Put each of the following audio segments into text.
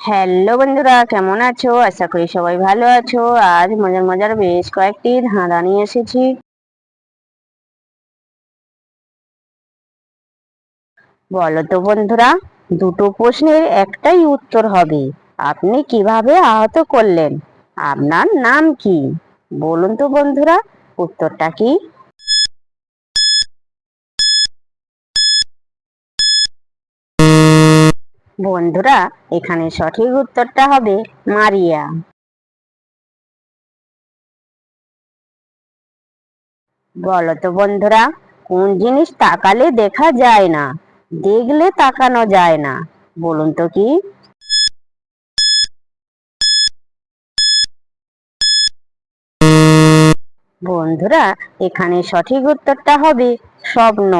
Hello বন্ধুরা, কেমন আছো? আশা করি সবাই ভালো আছো। আজ মজার মজার বেশ কয়েকটি ধাঁধা নিয়ে এসেছি। বলো তো বন্ধুরা, দুটো প্রশ্নের একটাই উত্তর হবে। আপনি কীভাবে আহত করলেন? আপনার নাম কি? বলুন তো বন্ধুরা, উত্তরটা কি? বন্ধুরা, এখানে সঠিক উত্তরটা হবে মারিয়া। বলো তো বন্ধুরা, কোন জিনিস তাকালে দেখা যায় না, দেখলে তাকানো যায় না, বলুন তো কি? বন্ধুরা, এখানে সঠিক উত্তরটা হবে স্বপ্ন।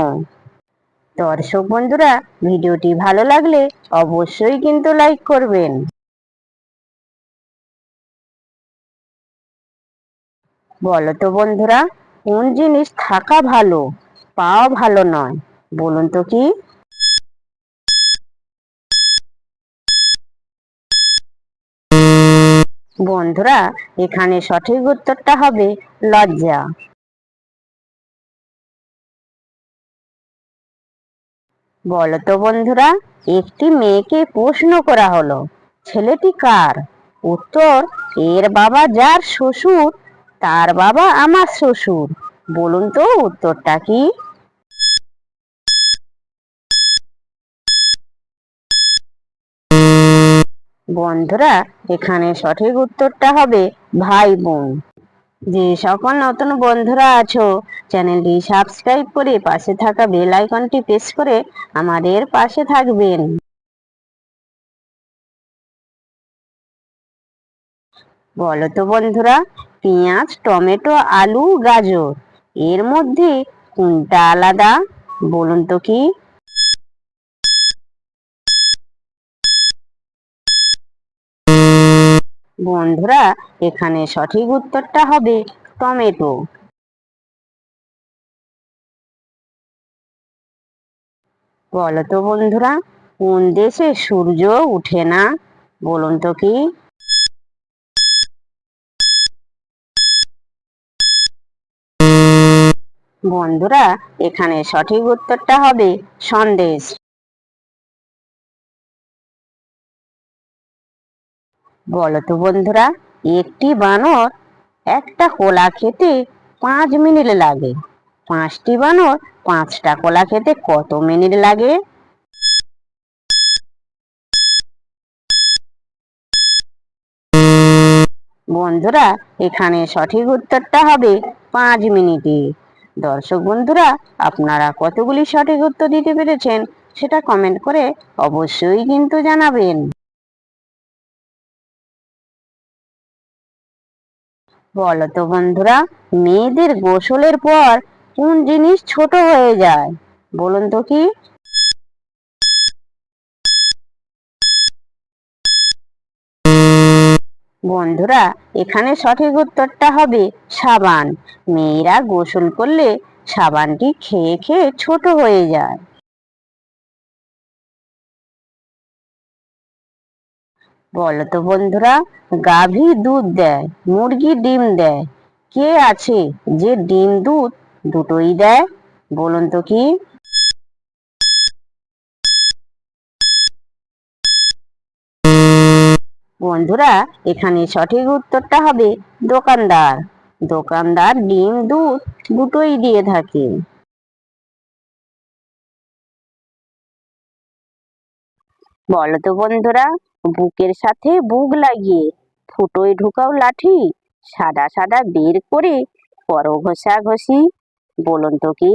দর্শক বন্ধুরা, ভিডিওটি ভালো লাগলে অবশ্যই কিন্তু লাইক করবেন। বলো তো বন্ধুরা, কোন জিনিস থাকা ভালো, পাওয়া ভালো নয়, বলুন তো কি? বন্ধুরা, এখানে সঠিক উত্তরটা হবে লজ্জা। বলো তো বন্ধুরা, একটি মেয়েকে প্রশ্ন করা হলো, ছেলেটি কার? উত্তর, এর বাবা যার শ্বশুর, তার বাবা আমার শ্বশুর। বলুন তো উত্তরটা কি? বন্ধুরা, এখানে সঠিক উত্তরটা হবে ভাই বোন। যে সকল নতুন বন্ধুরা আছো, চ্যানেলটি সাবস্ক্রাইব করে পাশে থাকা বেল আইকনটি প্রেস করে আমাদের পাশে থাকবেন। বলো তো বন্ধুরা, পেঁয়াজ, টমেটো, আলু, গাজর, এর মধ্যে কোনটা আলাদা? বলুন তো কি? বন্ধুরা, এখানে সঠিক উত্তরটা হবে টমেটো। বলো তো বন্ধুরা, কোন দেশে সূর্য উঠে না? বলুন তো কি? বন্ধুরা, এখানে সঠিক উত্তরটা হবে সন্দেশ। বলো তো বন্ধুরা, একটি বানর একটা কলা খেতে পাঁচ মিনিট লাগে। পাঁচটি বানর পাঁচটা কলা খেতে কত মিনিট লাগে? বন্ধুরা, এখানে সঠিক উত্তরটা হবে পাঁচ মিনিটে। দর্শক বন্ধুরা, আপনারা কতগুলি সঠিক উত্তর দিতে পেরেছেন সেটা কমেন্ট করে অবশ্যই কিন্তু জানাবেন। বলো তো বন্ধুরা, মেয়েদের গোসলের পর কোন জিনিস ছোট হয়ে যায়? বলুন তো কি? বন্ধুরা, এখানে সঠিক উত্তরটা হবে সাবান। মেয়েরা গোসল করলে সাবানটি খেয়ে খেয়ে ছোট হয়ে যায়। বলো তো বন্ধুরা, গাভী দুধ দেয়, মুরগি ডিম দেয়। কে আছে যে ডিম দুধ দুটোই দেয়? বলুন তো কি? বন্ধুরা, এখানে সঠিক উত্তরটা হবে দোকানদার। দোকানদার ডিম দুধ দুটোই দিয়ে থাকে। বলো তো বন্ধুরা, বুকের সাথে বুক লাগিয়ে, ফুটোয় ঢুকাও লাঠি, সাদা সাদা বের করে করো ঘষা ঘষি, বলুন তো কি?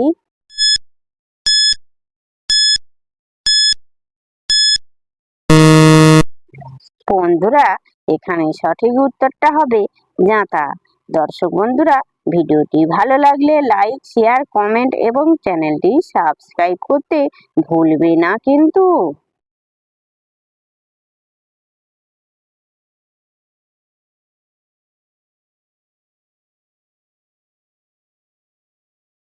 বন্ধুরা এখানে সঠিক উত্তরটা হবে জাঁতা। দর্শক বন্ধুরা, ভিডিওটি ভালো লাগলে লাইক, শেয়ার, কমেন্ট এবং চ্যানেলটি সাবস্ক্রাইব করতে ভুলবে না কিন্তু।